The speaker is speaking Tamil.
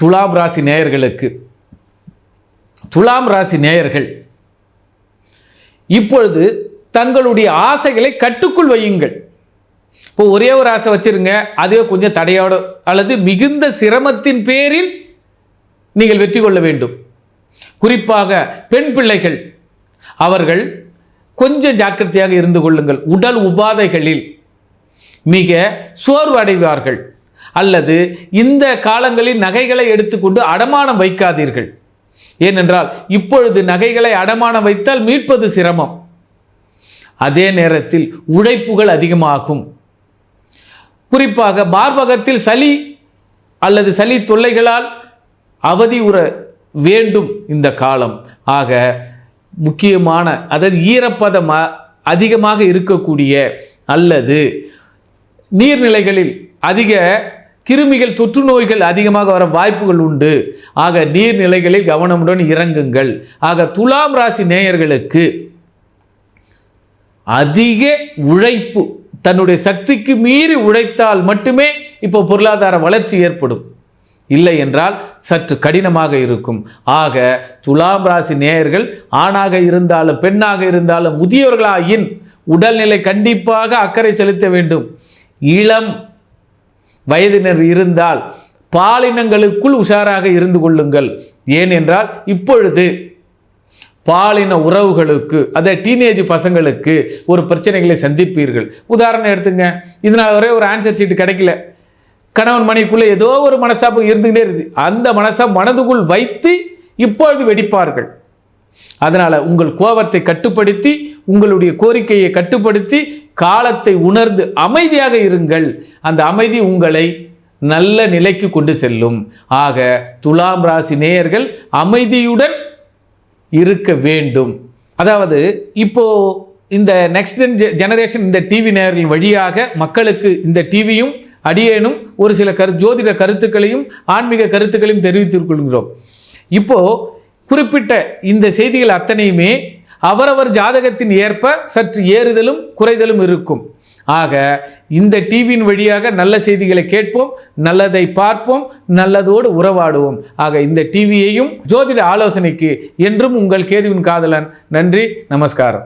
துலாம் ராசி நேயர்களுக்கு துலாம் ராசி நேயர்கள் இப்பொழுது தங்களுடைய ஆசைகளை கட்டுக்குள் வையுங்கள். இப்போ ஒரே ஒரு ஆசை வச்சிருங்க அதே கொஞ்சம் தடையோட அல்லது மிகுந்த சிரமத்தின் பேரில் நீங்கள் வெற்றி கொள்ள வேண்டும். குறிப்பாக பெண் பிள்ளைகள் அவர்கள் கொஞ்சம் ஜாக்கிரதையாக இருந்து கொள்ளுங்கள். உடல் உபாதைகளில் மிக சோர்வடைவார்கள். அல்லது இந்த காலங்களில் நகைகளை எடுத்துக்கொண்டு அடமானம் வைக்காதீர்கள். ஏனென்றால் இப்பொழுது நகைகளை அடமானம் வைத்தால் மீட்பது சிரமம். அதே நேரத்தில் உழைப்புகள் அதிகமாகும். குறிப்பாக மார்பகத்தில் சளி அல்லது சளி தொல்லைகளால் உற வேண்டும் இந்த காலம். ஆக முக்கியமான அதாவது ஈரப்பதம் அதிகமாக இருக்கக்கூடிய அல்லது நீர்நிலைகளில் அதிக கிருமிகள் தொற்று நோய்கள் அதிகமாக வர வாய்ப்புகள் உண்டு. ஆக நீர்நிலைகளில் கவனமுடன் இறங்குங்கள். ஆக துலாம் ராசி நேயர்களுக்கு அதிக உழைப்பு தன்னுடைய சக்திக்கு மீறி உழைத்தால் மட்டுமே இப்போ பொருளாதார வளர்ச்சி ஏற்படும். இல்லை என்றால் சற்று கடினமாக இருக்கும். ஆக துலாம் ராசி நேயர்கள் ஆணாக இருந்தாலும் பெண்ணாக இருந்தாலும் முதியவர்களாயின் உடல்நிலை கண்டிப்பாக அக்கறை செலுத்த வேண்டும். இளம் வயதினர் இருந்தால் பாலினங்களுக்குள் உஷாராக இருந்து கொள்ளுங்கள். ஏனென்றால் இப்பொழுது பாலின உறவுகளுக்கு அதை டீனேஜ் பசங்களுக்கு ஒரு பிரச்சனைகளை சந்திப்பீர்கள். உதாரணம் எடுத்துங்க. இதனால் ஒரே ஒரு ஆன்சர் ஷீட் கிடைக்கல. கணவன் மனைவிக்குள்ளே ஏதோ ஒரு மனசாப்பு இருந்துகிட்டே இருக்குது. அந்த மனசா மனதுக்குள் வைத்து இப்பொழுது வெடிப்பார்கள். அதனால் உங்கள் கோபத்தை கட்டுப்படுத்தி உங்களுடைய கோரிக்கையை கட்டுப்படுத்தி காலத்தை உணர்ந்து அமைதியாக இருங்கள். அந்த அமைதி உங்களை நல்ல நிலைக்கு கொண்டு செல்லும். ஆக துலாம் ராசி நேயர்கள் அமைதியுடன் இருக்க வேண்டும். அதாவது இப்போ இந்த நெக்ஸ்ட் ஜெனரேஷன் இந்த டிவி நேயர்கள் வழியாக மக்களுக்கு இந்த டிவியும் அடியேனும் ஒரு சில கரு ஜோதிட கருத்துக்களையும் ஆன்மீக கருத்துக்களையும் தெரிவித்துக் கொள்கிறோம். இப்போ குறிப்பிட்ட இந்த செய்திகள் அத்தனையுமே அவரவர் ஜாதகத்தின் ஏற்ப சற்று ஏறுதலும் குறைதலும் இருக்கும். ஆக இந்த டிவியின் வழியாக நல்ல செய்திகளை கேட்போம் நல்லதை பார்ப்போம் நல்லதோடு உறவாடுவோம். ஆக இந்த டிவியையும் ஜோதிட ஆலோசனைக்கு என்றும் உங்கள் கேதுவின் காதலன். நன்றி நமஸ்காரம்.